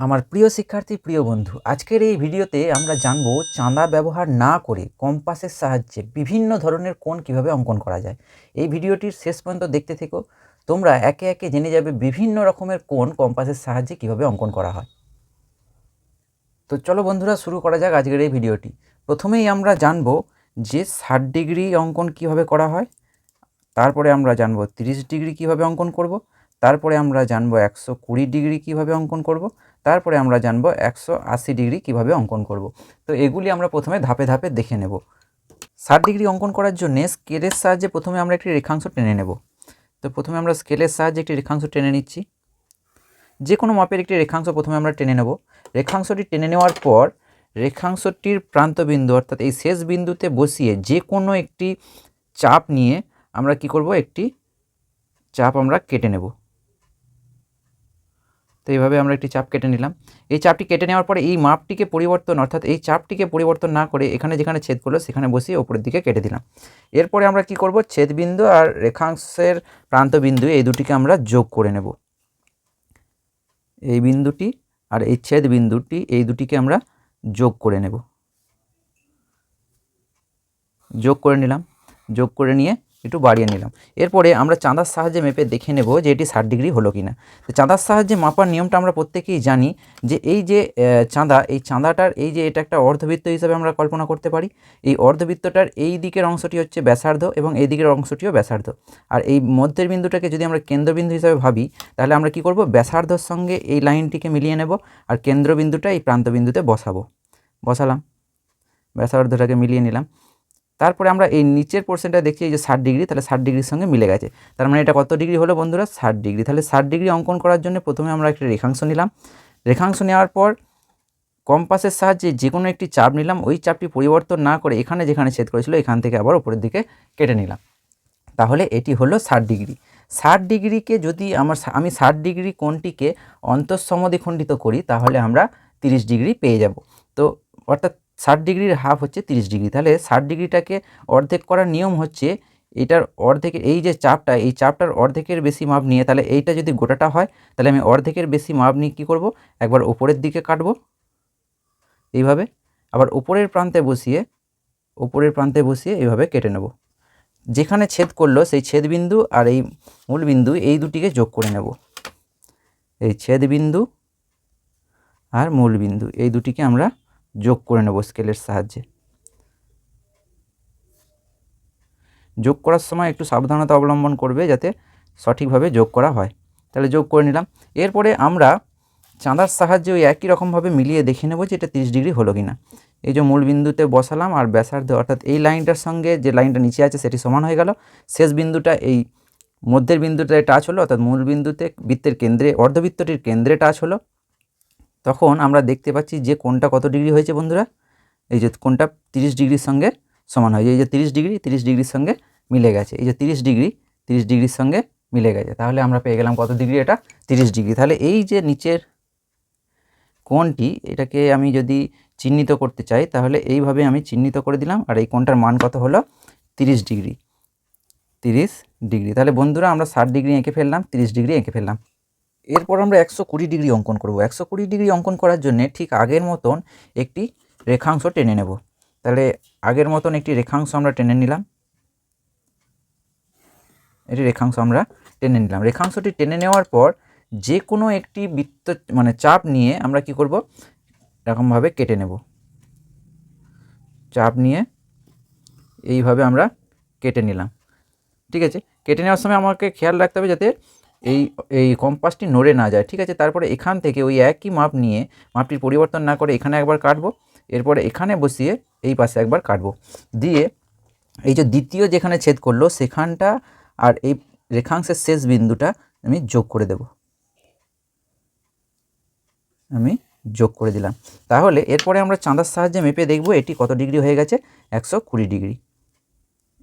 আমার প্রিয় শিক্ষার্থী প্রিয় বন্ধু, আজকের এই ভিডিওতে আমরা জানব চাঁদা ব্যবহার না করে কম্পাসের সাহায্যে বিভিন্ন ধরনের কোণ কীভাবে অঙ্কন করা যায়। এই ভিডিওটির শেষ পর্যন্ত দেখতে থেকো। তোমরা একে একে জেনে যাবে বিভিন্ন রকমের কোণ কম্পাসের সাহায্যে কীভাবে অঙ্কন করা হয়। তো চলো বন্ধুরা, শুরু করা যাক আজকের এই ভিডিওটি। প্রথমেই আমরা জানব যে ষাট ডিগ্রি অঙ্কন কীভাবে করা হয়, তারপরে আমরা জানব তিরিশ ডিগ্রি কীভাবে অঙ্কন করব, তারপরে আমরা জানব একশো কুড়ি ডিগ্রি কীভাবে অঙ্কন করব তারপরে আমরা জানব একশো আশি ডিগ্রি কীভাবে অঙ্কন করব। তো এগুলি আমরা প্রথমে ধাপে ধাপে দেখে নেব। ষাট ডিগ্রি অঙ্কন করার জন্য স্কেলের সাহায্যে প্রথমে আমরা একটি রেখাংশ টেনে নেব। তো প্রথমে আমরা স্কেলের সাহায্যে একটি রেখাংশ টেনে নিচ্ছি। যে কোনো মাপের একটি রেখাংশ প্রথমে আমরা টেনে নেব। রেখাংশটি টেনে নেওয়ার পর রেখাংশটির প্রান্তবিন্দু অর্থাৎ এই শেষ বিন্দুতে বসিয়ে যে কোনো একটি চাপ নিয়ে আমরা কি করব? একটি চাপ আমরা কেটে নেব। তো এইভাবে আমরা একটি চাপ কেটে নিলাম। এই চাপটি কেটে নেওয়ার পরে এই মাপটিকে পরিবর্তন, অর্থাৎ এই চাপটিকে পরিবর্তন না করে এখানে যেখানে ছেদ করল সেখানে বসিয়ে ওপরের দিকে কেটে দিলাম। এরপরে আমরা কি করব? ছেদবিন্দু আর রেখাংশের প্রান্তবিন্দু এই দুটিকে আমরা যোগ করে নেব। এই বিন্দুটি আর এই ছেদ বিন্দুটি এই দুটিকে আমরা যোগ করে নেব। যোগ করে নিলাম। যোগ করে নিয়ে একটু বাড়িয়ে নিলাম। এরপরে আমরা চাঁদার সাহায্যে মেপে দেখে নেব যে এটি ষাট ডিগ্রি হলো কি না তো চাঁদার সাহায্যে মাপার নিয়মটা আমরা প্রত্যেকেই জানি যে এই যে চাঁদা, এই চাঁদাটার এই যে এটা একটা অর্ধবৃত্ত হিসাবে আমরা কল্পনা করতে পারি। এই অর্ধবৃত্তটার এই দিকের অংশটি হচ্ছে ব্যাসার্ধ এবং এই দিকের অংশটিও ব্যাসার্ধ। আর এই মধ্যের বিন্দুটাকে যদি আমরা কেন্দ্রবিন্দু হিসাবে ভাবি, তাহলে আমরা কি করব? ব্যাসার্ধর সঙ্গে এই লাইনটিকে মিলিয়ে নেব আর কেন্দ্রবিন্দুটা এই প্রান্তবিন্দুতে বসাবো। বসালাম। ব্যাসার্ধটাকে মিলিয়ে নিলাম। তারপরে আমরা এই নিচের পোর্শনটা দেখছি এই যে ষাট ডিগ্রি, তাহলে ষাট ডিগ্রির সঙ্গে মিলে গেছে। তার মানে এটা কত ডিগ্রি হলো বন্ধুরা? ষাট ডিগ্রি। তাহলে ষাট ডিগ্রি অঙ্কন করার জন্য প্রথমে আমরা একটা রেখাংশ নিলাম। রেখাংশ নেওয়ার পর কম্পাসের সাহায্যে যে কোনো একটি চাপ নিলাম। ওই চাপটি পরিবর্তন না করে এখানে যেখানে ছেদ করেছিল, এখান থেকে আবার উপরের দিকে কেটে নিলাম। তাহলে এটি হলো ষাট ডিগ্রি। ষাট ডিগ্রিকে যদি আমার আমি ষাট ডিগ্রি কোণটিকে অন্তঃসমদ্বিখণ্ডিত করি, তাহলে আমরা তিরিশ ডিগ্রি পেয়ে যাব। তো অর্থাৎ ষাট ডিগ্রির হাফ হচ্ছে তিরিশ ডিগ্রি। তাহলে ষাট ডিগ্রিটাকে অর্ধেক করার নিয়ম হচ্ছে, এটার অর্ধেকের এই যে চাপটা, এই চাপটার অর্ধেকের বেশি মাপ নিয়ে তাহলে এইটা যদি গোটাটা হয়, তাহলে আমি অর্ধেকের বেশি মাপ নিয়ে কী করব? একবার ওপরের দিকে কাটবো। এইভাবে আবার উপরের প্রান্তে বসিয়ে, উপরের প্রান্তে বসিয়ে এইভাবে কেটে নেব। যেখানে ছেদ করল, সেই ছেদ বিন্দু আর এই মূল বিন্দু এই দুটিকে যোগ করে নেব। এই ছেদ বিন্দু আর মূল বিন্দু এই দুটিকে আমরা যোগ করে নেব স্কেলের সাহায্যে। যোগ করার সময় একটু সাবধানতা অবলম্বন করবে যাতে সঠিকভাবে যোগ করা হয়। তাহলে যোগ করে নিলাম। এরপরে আমরা চাঁদার সাহায্যে ওই একই রকমভাবে মিলিয়ে দেখে নেব যে এটা তিরিশ ডিগ্রি হলো কি না এই যে মূল বিন্দুতে বসালাম আর ব্যাসার্ধ, অর্থাৎ এই লাইনটার সঙ্গে যে লাইনটা নিচে আছে সেটি সমান হয়ে গেল। শেষ বিন্দুটা এই মধ্যের বিন্দুটায় টাচ হলো, অর্থাৎ মূল বিন্দুতে বৃত্তের কেন্দ্রে, অর্ধবৃত্তটির কেন্দ্রে টাচ হলো। তখন আমরা দেখতে পাচ্ছি যে কোনটা কত ডিগ্রি হয়েছে বন্ধুরা? এই যে কোনটা তিরিশ ডিগ্রির সঙ্গে সমান হয়েছে এই যে তিরিশ ডিগ্রি, তিরিশ ডিগ্রির সঙ্গে মিলে গেছে। এই যে তিরিশ ডিগ্রি, তিরিশ ডিগ্রির সঙ্গে মিলে গেছে। তাহলে আমরা পেয়ে গেলাম কত ডিগ্রি? এটা তিরিশ ডিগ্রি। তাহলে এই যে নিচের কোণটি, এটাকে আমি যদি চিহ্নিত করতে চাই, তাহলে এইভাবে আমি চিহ্নিত করে দিলাম। আর এই কোণটার মান কত হলো? তিরিশ ডিগ্রি। তিরিশ ডিগ্রি। তাহলে বন্ধুরা, আমরা ষাট ডিগ্রি এঁকে ফেললাম, তিরিশ ডিগ্রি এঁকে ফেললাম। এরপর আমরা একশো কুড়ি ডিগ্রি অঙ্কন করব। একশো কুড়ি ডিগ্রি অঙ্কন করার জন্য ঠিক আগের মতন একটি রেখাংশ টেনে নেব। তাহলে আগের মতন একটি রেখাংশ আমরা টেনে নিলাম। এটি রেখাংশ আমরা টেনে নিলাম। রেখাংশটি টেনে নেওয়ার পর যে কোনো একটি বৃত্ত মানে চাপ নিয়ে আমরা কি করব? এরকমভাবে কেটে নেব। চাপ নিয়ে এইভাবে আমরা কেটে নিলাম। ঠিক আছে? কেটে নেওয়ার সময় আমাকে খেয়াল রাখতে হবে যাতে এই এই কম্পাসটি নড়ে না যায়, ঠিক আছে? তারপরে এখান থেকে ওই একই মাপ নিয়ে, মাপটির পরিবর্তন না করে এখানে একবার কাটবো, এরপরে এখানে বসিয়ে এই পাশে একবার কাটবো। দিয়ে এই যে দ্বিতীয় যেখানে ছেদ করল, সেখানটা আর এই রেখাংশের শেষ বিন্দুটা আমি যোগ করে দেব। আমি যোগ করে দিলাম। তাহলে এরপরে আমরা চাঁদার সাহায্যে মেপে দেখব এটি কত ডিগ্রি হয়ে গেছে? একশো কুড়ি ডিগ্রি।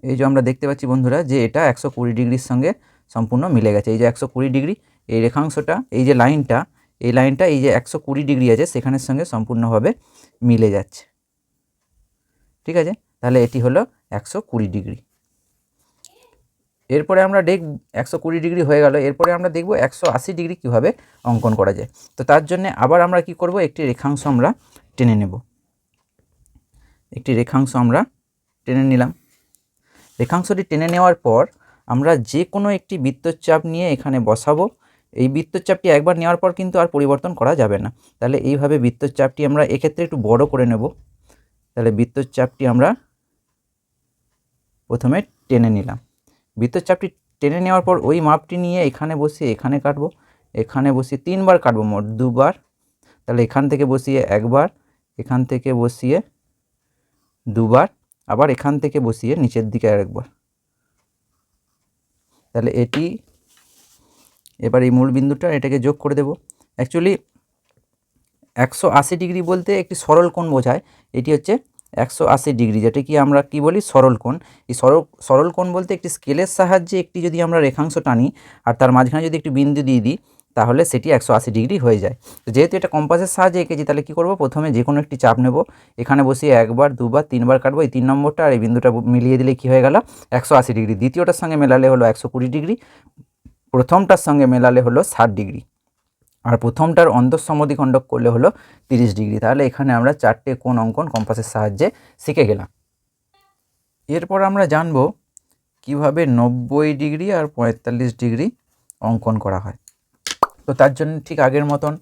এই যে আমরা দেখতে পাচ্ছি বন্ধুরা, যে এটা একশো কুড়ি ডিগ্রির সঙ্গে সম্পূর্ণ মিলে গেছে। এই যে একশো কুড়ি ডিগ্রি, এই রেখাংশটা, এই যে লাইনটা, এই লাইনটা, এই যে একশো কুড়ি ডিগ্রি আছে, সেখানের সঙ্গে সম্পূর্ণভাবে মিলে যাচ্ছে। ঠিক আছে? তাহলে এটি হলো একশো কুড়ি ডিগ্রি। এরপরে আমরা দেখ, একশো কুড়ি ডিগ্রি হয়ে গেল, এরপরে আমরা দেখব একশো আশি ডিগ্রি কীভাবে অঙ্কন করা যায়। তো তার জন্য আবার আমরা কি করব, একটি রেখাংশ আমরা টেনে নেব। একটি রেখাংশ আমরা টেনে নিলাম। রেখাংশটি টেনে নেওয়ার পর আমরা যে কোনো একটি বৃত্তচাপ নিয়ে এখানে বসাবো। এই বৃত্তচাপটি একবার নেওয়ার পর কিন্তু আর পরিবর্তন করা যাবে না। তাহলে এইভাবে বৃত্তচাপটি আমরা এক্ষেত্রে একটু বড় করে নেব। তাহলে বৃত্তচাপটি আমরা প্রথমে টেনে নিলাম। বৃত্তচাপটি টেনে নেওয়ার পর ওই মাপটি নিয়ে এখানে বসিয়ে এখানে কাটবো। এখানে বসিয়ে তিনবার কাটবো মোট দুবার। তাহলে এখান থেকে বসিয়ে একবার, এখান থেকে বসিয়ে দুবার, আবার এখান থেকে বসিয়ে নিচের দিকে আরেকবার। তাহলে এটি, এবার এই মূল বিন্দুটা, এটাকে যোগ করে দেব। অ্যাকচুয়ালি একশো আশি ডিগ্রি বলতে একটি সরল কোণ বোঝায়। এটি হচ্ছে একশো আশি ডিগ্রি, যেটা কি আমরা কি বলি? সরল কোণ। এই সরল সরল কোণ বলতে একটি স্কেলের সাহায্যে একটি যদি আমরা রেখাংশ টানি, আর তার মাঝখানে যদি একটি বিন্দু দিয়ে দিই তাহলে সেটি একশো আশি ডিগ্রি হয়ে যায়। তো যেহেতু এটা কম্পাসের সাহায্যে এঁকেছি, তাহলে কী করব? প্রথমে যে কোনো একটি চাপ নেব। এখানে বসিয়ে একবার, দুবার, তিনবার কাটবো। এই তিন নম্বরটা আর এই বিন্দুটা মিলিয়ে দিলে কী হয়ে গেল? একশো আশি ডিগ্রি। দ্বিতীয়টার সঙ্গে মেলালে হলো একশো কুড়ি ডিগ্রি। প্রথমটার সঙ্গে মেলালে হলো ষাট ডিগ্রি। আর প্রথমটার অন্তঃসমদ্বিখণ্ডক করলে হলো তিরিশ ডিগ্রি। তাহলে এখানে আমরা চারটে কোন অঙ্কন কম্পাসের সাহায্যে শিখে গেলাম। এরপর আমরা জানব কীভাবে নব্বই ডিগ্রি আর পঁয়তাল্লিশ ডিগ্রি অঙ্কন করা হয়। তো তার জন্য ঠিক আগের মতন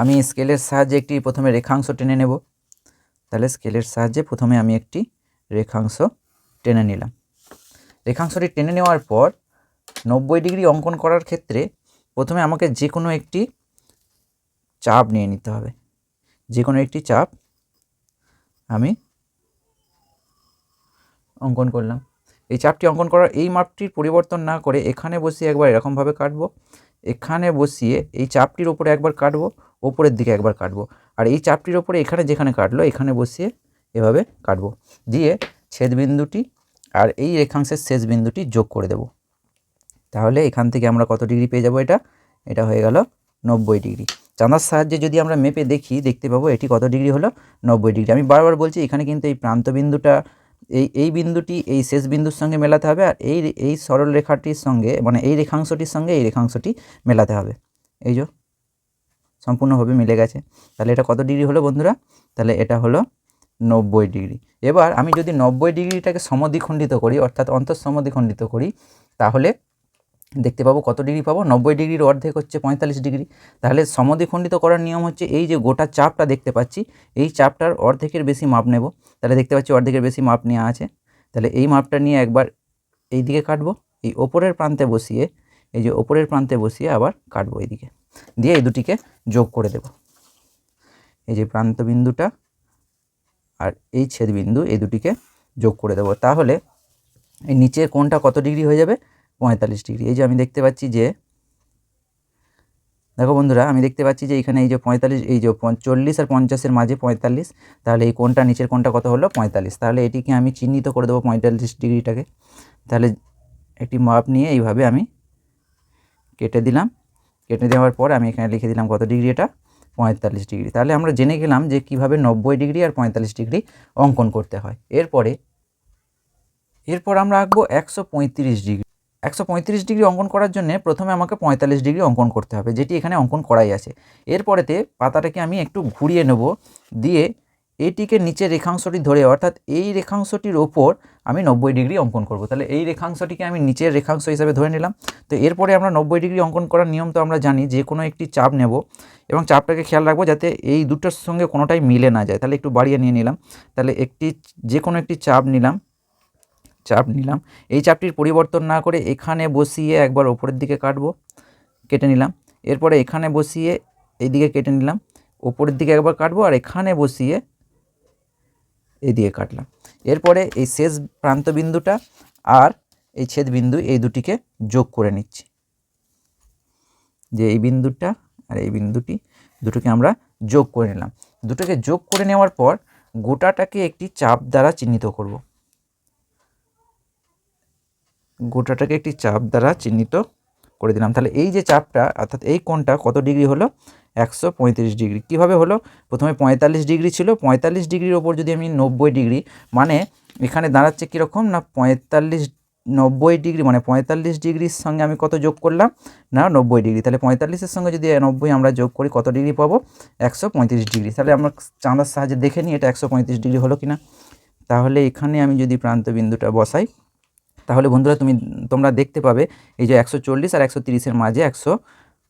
আমি স্কেলের সাহায্যে একটি প্রথমে রেখাংশ টেনে নেব। তাহলে স্কেলের সাহায্যে প্রথমে আমি একটি রেখাংশ টেনে নিলাম। রেখাংশটি টেনে নেওয়ার পর নব্বই ডিগ্রি অঙ্কন করার ক্ষেত্রে প্রথমে আমাকে যে কোনো একটি চাপ নিয়ে নিতে হবে। যে কোনো একটি চাপ আমি অঙ্কন করলাম। এই চাপটি অঙ্কন করার এই মাপটির পরিবর্তন না করে এখানে বসিয়ে একবার এরকমভাবে কাটবো। এখানে বসিয়ে এই চাপটির ওপরে একবার কাটবো, ওপরের দিকে একবার কাটবো। আর এই চাপটির ওপরে এখানে যেখানে কাটলো, এখানে বসিয়ে এভাবে কাটবো। দিয়ে ছেদ বিন্দুটি আর এই রেখাংশের শেষ বিন্দুটি যোগ করে দেব। তাহলে এখান থেকে আমরা কত ডিগ্রি পেয়ে যাব এটা? এটা হয়ে গেল নব্বই ডিগ্রি। চাঁদার সাহায্যে যদি আমরা মেপে দেখি, দেখতে পাবো এটি কত ডিগ্রি হলো? নব্বই ডিগ্রি। আমি বারবার বলছি, এখানে কিন্তু এই প্রান্ত বিন্দুটা এই এই বিন্দুটি এই শেষ বিন্দুর সঙ্গে মেলাতে হবে আর এই এই সরল রেখাটির সঙ্গে মানে এই রেখাংশটির সঙ্গে এই রেখাংশটি মেলাতে হবে। এই যে, সম্পূর্ণভাবে মিলে গেছে। তাহলে এটা কত ডিগ্রি হলো বন্ধুরা? তাহলে এটা হলো নব্বই ডিগ্রি। এবার আমি যদি নব্বই ডিগ্রিটাকে সমদ্বিখণ্ডিত করি, অর্থাৎ অন্তঃসমদ্বিখণ্ডিত করি, তাহলে দেখতে পাবো কত ডিগ্রি পাবো? নব্বই ডিগ্রির অর্ধেক হচ্ছে পঁয়তাল্লিশ ডিগ্রি। তাহলে সমদ্বিখণ্ডিত করার নিয়ম হচ্ছে এই যে গোটা চাপটা দেখতে পাচ্ছি, এই চাপটার অর্ধেকের বেশি মাপ নেব। তাহলে দেখতে পাচ্ছি অর্ধেকের বেশি মাপ নেওয়া আছে। তাহলে এই মাপটা নিয়ে একবার এই দিকে কাটবো, এই ওপরের প্রান্তে বসিয়ে, এই যে ওপরের প্রান্তে বসিয়ে আবার কাটবো এইদিকে। দিয়ে এই দুটিকে যোগ করে দেব। এই যে প্রান্ত বিন্দুটা আর এই ছেদ বিন্দু, এই দুটিকে যোগ করে দেবো। তাহলে এই নিচের কোণটা কত ডিগ্রি হয়ে যাবে? পঁয়তাল্লিশ ডিগ্রি। এই যে আমি দেখতে পাচ্ছি যে, দেখো বন্ধুরা, আমি দেখতে পাচ্ছি যে এখানে এই যে পঁয়তাল্লিশ, এই যে চল্লিশ আর পঞ্চাশের মাঝে পঁয়তাল্লিশ, তাহলে এই কোনটা নিচের কোনটা কত হলো? পঁয়তাল্লিশ। তাহলে এটিকে আমি চিহ্নিত করে দেবো পঁয়তাল্লিশ ডিগ্রিটাকে। তাহলে একটি মাপ নিয়ে এইভাবে আমি কেটে দিলাম। কেটে দেওয়ার পর আমি এখানে লিখে দিলাম কত ডিগ্রি এটা? পঁয়তাল্লিশ ডিগ্রি। তাহলে আমরা জেনে গেলাম যে কীভাবে নব্বই ডিগ্রি আর পঁয়তাল্লিশ ডিগ্রি অঙ্কন করতে হয়। এরপরে, এরপর আমরা আঁকবো একশো পঁয়ত্রিশ ডিগ্রি। একশো পঁয়ত্রিশ ডিগ্রি অঙ্কন করার জন্য প্রথমে আমাকে পঁয়তাল্লিশ ডিগ্রি অঙ্কন করতে হবে, যেটি এখানে অঙ্কন করাই আছে। এরপরেতে পাতাটাকে আমি একটু ঘুরিয়ে নেব, দিয়ে এটিকে নিচের রেখাংশটি ধরে, অর্থাৎ এই রেখাংশটির ওপর আমি নব্বই ডিগ্রি অঙ্কন করব। তাহলে এই রেখাংশটিকে আমি নিচের রেখাংশ হিসাবে ধরে নিলাম। তো এরপরে আমরা নব্বই ডিগ্রি অঙ্কন করার নিয়ম তো আমরা জানি, যে কোনো একটি চাপ নেব এবং চাপটাকে খেয়াল রাখব যাতে এই দুটোর সঙ্গে কোনোটাই মিলে না যায়। তাহলে একটু বাড়িয়ে নিয়ে নিলাম। তাহলে একটি, যে কোনো একটি চাপ নিলাম। চাপ নিলাম। এই চাপটির পরিবর্তন না করে এখানে বসিয়ে একবার ওপরের দিকে কাটবো, কেটে নিলাম। এরপরে এখানে বসিয়ে এইদিকে কেটে নিলাম, ওপরের দিকে একবার কাটবো আর এখানে বসিয়ে এদিকে কাটলাম। এরপরে এই শেষ প্রান্ত বিন্দুটা আর এই ছেদ বিন্দু এই দুটিকে যোগ করে নিচ্ছি। যে এই বিন্দুটা আর এই বিন্দুটি দুটোকে আমরা যোগ করে নিলাম। দুটোকে যোগ করে নেওয়ার পর গোটাটাকে একটি চাপ দ্বারা চিহ্নিত করব। গোটাটাকে একটি চাপ দ্বারা চিহ্নিত করে দিলাম। তাহলে এই যে চাপটা, অর্থাৎ এই কোণটা কত ডিগ্রি হলো? একশো পঁয়ত্রিশ ডিগ্রি। কীভাবে হলো? প্রথমে পঁয়তাল্লিশ ডিগ্রি ছিল। পঁয়তাল্লিশ ডিগ্রির ওপর যদি আমি নব্বই ডিগ্রি মানে এখানে দাঁড়াচ্ছে কীরকম না, পঁয়তাল্লিশ, নব্বই ডিগ্রি মানে পঁয়তাল্লিশ ডিগ্রির সঙ্গে আমি কত যোগ করলাম? না, নব্বই ডিগ্রি। তাহলে পঁয়তাল্লিশের সঙ্গে যদি নব্বই আমরা যোগ করি, কত ডিগ্রি পাবো? একশো পঁয়ত্রিশ ডিগ্রি। তাহলে আমরা চাঁদার সাহায্যে দেখে নিই এটা একশো পঁয়ত্রিশ ডিগ্রি হলো কিনা। তাহলে এখানে আমি যদি প্রান্ত বিন্দুটা বসাই তাহলে বন্ধুরা তুমি, তোমরা দেখতে পাবে এই যে একশো চল্লিশ আর একশো তিরিশের মাঝে একশো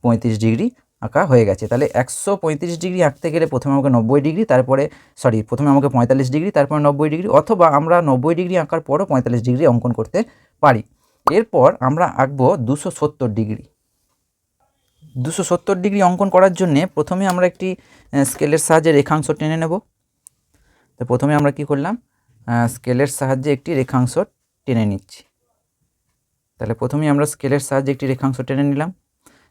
পঁয়ত্রিশ ডিগ্রি আঁকা হয়ে গেছে। তাহলে একশো পঁয়ত্রিশ ডিগ্রি আঁকতে গেলে প্রথমে আমাকে নব্বই ডিগ্রি, তারপরে সরি প্রথমে আমাকে পঁয়তাল্লিশ ডিগ্রি, তারপরে নব্বই ডিগ্রি, অথবা আমরা নব্বই ডিগ্রি আঁকার পরও পঁয়তাল্লিশ ডিগ্রি অঙ্কন করতে পারি। এরপর আমরা আঁকবো দুশো সত্তর ডিগ্রি। দুশো সত্তর ডিগ্রি অঙ্কন করার জন্যে প্রথমে আমরা একটি স্কেলের সাহায্যে রেখাংশ টেনে নেব। তো প্রথমে আমরা কি করলাম? স্কেলের সাহায্যে একটি রেখাংশ টেনে নিচ্ছি। তাহলে প্রথমেই আমরা স্কেলের সাহায্যে একটি রেখাংশ টেনে নিলাম।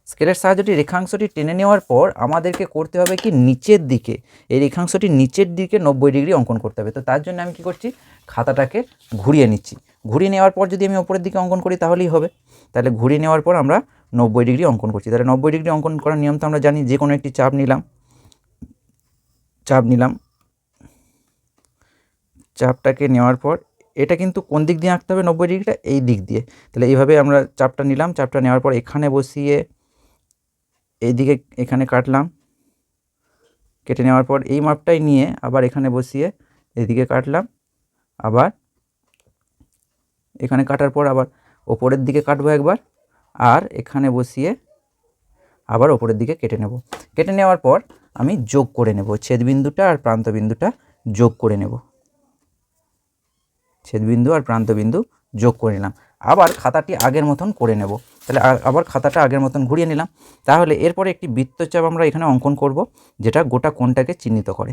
স্কেলের সাহায্যটি রেখাংশটি টেনে নেওয়ার পর আমাদেরকে করতে হবে কি নিচের দিকে, এই রেখাংশটি নিচের দিকে নব্বই ডিগ্রি অঙ্কন করতে হবে। তো তার জন্য আমি কি করছি? খাতাটাকে ঘুরিয়ে নিচ্ছি। ঘুরিয়ে নেওয়ার পর যদি আমি ওপরের দিকে অঙ্কন করি তাহলেই হবে। তাহলে ঘুরিয়ে নেওয়ার পর আমরা নব্বই ডিগ্রি অঙ্কন করছি। তাহলে নব্বই ডিগ্রি অঙ্কন করার নিয়ম তো আমরা জানি, যে কোনো একটি চাপ নিলাম। চাপ নিলাম। চাপটাকে নেওয়ার পর এটা কিন্তু কোন দিক দিয়ে আঁকতে হবে? নব্বই ডিগ্রিটা এই দিক দিয়ে। তাহলে এইভাবে আমরা চাপটা নিলাম। চাপটা নেওয়ার পর এখানে বসিয়ে এইদিকে এখানে কাটলাম। কেটে নেওয়ার পর এই মাপটাই নিয়ে আবার এখানে বসিয়ে এদিকে কাটলাম। আবার এখানে কাটার পর আবার ওপরের দিকে কাটবো একবার। আর এখানে বসিয়ে আবার ওপরের দিকে কেটে নেব। কেটে নেওয়ার পর আমি যোগ করে নেব। ছেদবিন্দুটা আর প্রান্তবিন্দুটা যোগ করে নেব। ছেদবিন্দু আর প্রান্তবিন্দু যোগ করে নিলাম। আবার খাতাটি আগের মতন করে নেব। তাহলে আবার খাতাটা আগের মতন ঘুরিয়ে নিলাম। তাহলে এরপরে একটি বৃত্তচাপ আমরা এখানে অঙ্কন করব, যেটা গোটা কোণটাকে চিহ্নিত করে।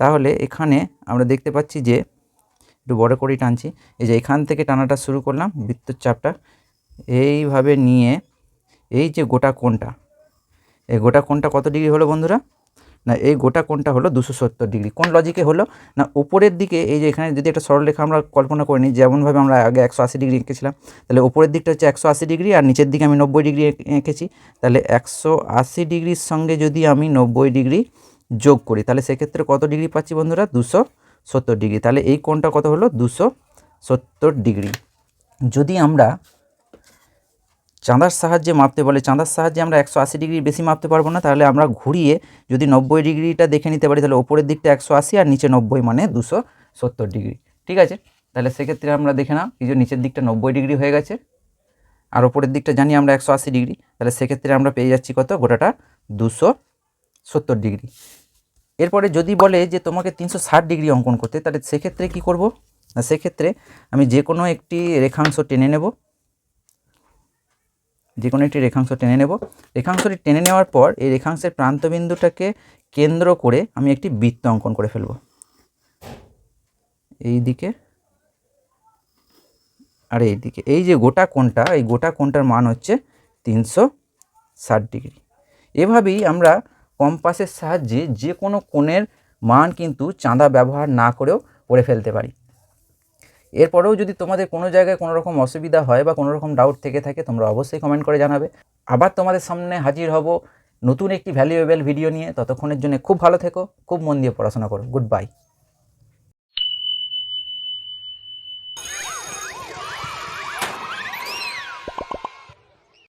তাহলে এখানে আমরা দেখতে পাচ্ছি যে, একটু বড় করেই টানছি, এই যে এখান থেকে টানাটা শুরু করলাম বৃত্তচাপটা। এইভাবে নিয়ে এই যে গোটা কোণটা, এই গোটা কোণটা কত ডিগ্রি হলো বন্ধুরা? না, এই গোটা কোণটা হলো দুশো সত্তর ডিগ্রি। কোন লজিকে হলো? না, উপরের দিকে এই যে এখানে যদি একটা সরলরেখা আমরা কল্পনা করে নিই, যেমনভাবে আমরা আগে একশো আশি ডিগ্রি এঁকেছিলাম, তাহলে উপরের দিকটা হচ্ছে একশো আশি ডিগ্রি আর নিচের দিকে আমি নব্বই ডিগ্রি এঁকেছি। তাহলে একশো আশি ডিগ্রির সঙ্গে যদি আমি নব্বই ডিগ্রি যোগ করি, তাহলে সেক্ষেত্রে কত ডিগ্রি পাচ্ছি বন্ধুরা? দুশো সত্তর ডিগ্রি। তাহলে এই কোণটা কত হলো? দুশো সত্তর ডিগ্রি। যদি আমরা চাঁদার সাহায্যে মাপতে বলে, চাঁদার সাহায্যে আমরা একশো আশি ডিগ্রি বেশি মাপতে পারব না, তাহলে আমরা ঘুরিয়ে যদি নব্বই ডিগ্রিটা দেখে নিতে পারি, তাহলে ওপরের দিকটা একশো আশি আর নিচে নব্বই মানে দুশো সত্তর ডিগ্রি। ঠিক আছে? তাহলে সেক্ষেত্রে আমরা দেখে নাও যে নিচের দিকটা নব্বই ডিগ্রি হয়ে গেছে, আর ওপরের দিকটা জানি আমরা একশো আশি ডিগ্রি, তাহলে সেক্ষেত্রে আমরা পেয়ে যাচ্ছি কত? গোটাটা দুশো সত্তর ডিগ্রি। এরপরে যদি বলে যে তোমাকে তিনশো ষাট ডিগ্রি অঙ্কন করতে, তাহলে সেক্ষেত্রে কি করব? না, সেক্ষেত্রে আমি যে কোনো একটি রেখাংশ টেনে নেব যে কোনো একটি রেখাংশ টেনে নেব। রেখাংশটি টেনে নেওয়ার পর এই রেখাংশের প্রান্তবিন্দুটাকে কেন্দ্র করে আমি একটি বৃত্ত অঙ্কন করে ফেলব। এই দিকে আর এই দিকে এই যে গোটা কোণটা, এই গোটা কোণটার মান হচ্ছে তিনশো ষাট ডিগ্রি। এভাবেই আমরা কম্পাসের সাহায্যে যে কোনো কোণের মান কিন্তু চাঁদা ব্যবহার না করেও করে ফেলতে পারি। এরপরেও যদি তোমাদের কোনো জায়গায় কোনো রকম অসুবিধা হয় বা কোনো রকম ডাউট থেকে থাকে, তোমরা অবশ্যই কমেন্ট করে জানাবে। আবার তোমাদের সামনে হাজির হব নতুন একটি ভ্যালুয়েবল ভিডিও নিয়ে। ততক্ষণের জন্য খুব ভালো থেকো, খুব মন দিয়ে পড়াশোনা করো। Good bye